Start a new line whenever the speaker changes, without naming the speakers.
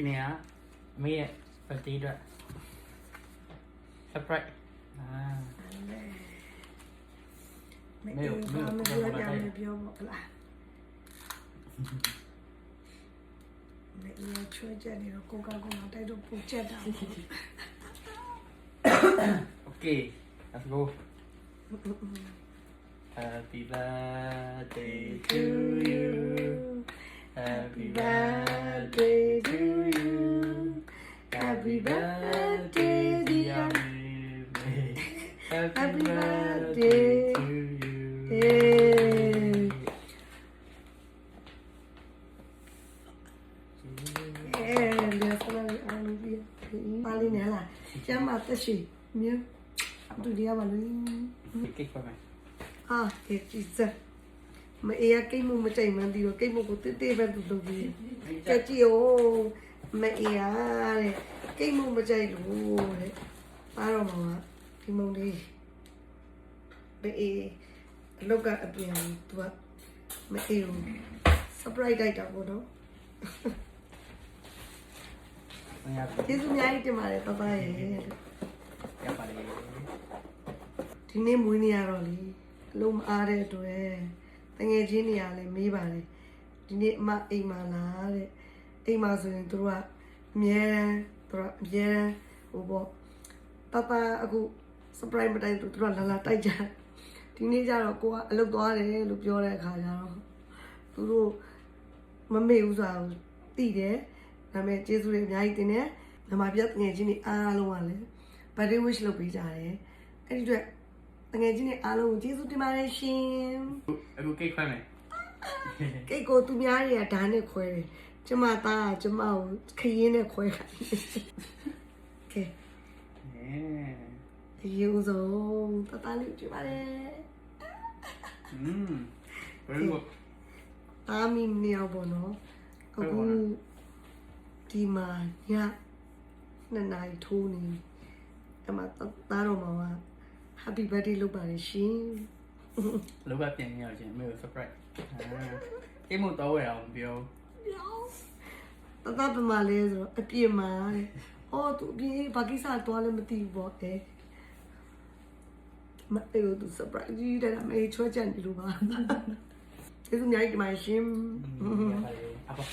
ဒီနေ့ကအမေရဲ့ birthday အတွက် surprise အာ
မအေးဘာမပြောကြမပြောပါဗလားမအေးချွေးချက်နေတော့ကိုကာကိုမတိုက်တော့ပူချက်တာ
okay let's go happy birthday to you happy birthday to you Happy birthday, dear Mimi. Happy birthday to you.
Eh, dia selalu anu dia. Paling ni lah. Jam apa sih? Mio. Tu dia balu ni. Kek apa? Ah, kek pizza. မအေးရကိတ်မှုမကြိုက်မှန်းသိတော့ကိတ်မှုကိုတိတိပဲသူလုပ်ပြီးကြက်ကြည့်哦မအေးရတဲ့ ကိတ်မှုမကြိုက်လို့တဲ့ပါတော့မှာဒီမုံလေးမအေးအလောက်ကအပြင်သူကမအေးကို surprise တိုက်တာပေါ့နော်
မရဘူး
ကျေးဇူးအများကြီးတင်ပါတယ်ပပရဲ့
ရပါလေ
ဒီနေ့မွေးနေရတော့လေအလုံးမအားတဲ့အတွက်တငယ်ချင်းနေရလဲမေးပါတယ်ဒီနေ့အမအိမ်မှာလားတဲ့အိမ်မှာဆိုရင်သူတို့ကအမြဲတမ်း သူတို့ကအမြဲတမ်းဟိုပေါ့ပပအခု surprise မတိုင်သူတို့ကလာလာတိုက်ကြဒီနေ့ကျတော့ကိုကအလုပ်သွားတယ်လို့ပြောတဲ့အခါကျတော့သူတို့မမေ့ဘူးဆိုတာကိုသိတယ်ဒါပေမဲ့ကျေးဇူးတွေအများကြီးတင်တယ်ဓမ္မပြတ်ငယ်ချင်းတွေအားလုံးကလည်း birthday wish လုပ်ပေးကြတယ်အဲ့ဒီအတွက်ငယ်ချင်းတွေအားလုံးကိုကျေးဇူးတင်ပါတယ်ရှင်
အခု cake ခွဲမယ်
ကိတ်ကိုသူများတွေကဓာတ်နဲ့ခွဲတယ် ကျမသားကကျမကိုခရင်းနဲ့ခွဲခိုင်းတယ်ကဲ
အဲ
အယူဆုံးတတလေးကြည့်ပါလေ
อืม very good
တာမီမြောက်ပေါ့နော်အခုဒီမှာညနှစ်နာရီထိုးနေအမသားတော်မှာ happy birthday လုပ်ပါတယ်ရှင်
လောကပြန်ရအောင်ရှင်မေကို surprise အာကိမို့တော့ဝယ်အောင်ပြော
တတပမာလဲဆိုတော့အပြစ်မှာတဲ့။အော်သူအပြစ်ဘာကိစ္စသွားလဲမသိဘူးပေါ့အဲ။မအေးသူ surprise ကြီးတယ်အမေချွတ်ချက်နေလို့ပါ။ကျေးဇူးအများကြီးတင်ပါတယ်ရှင်။
ရပါလေအပေါ်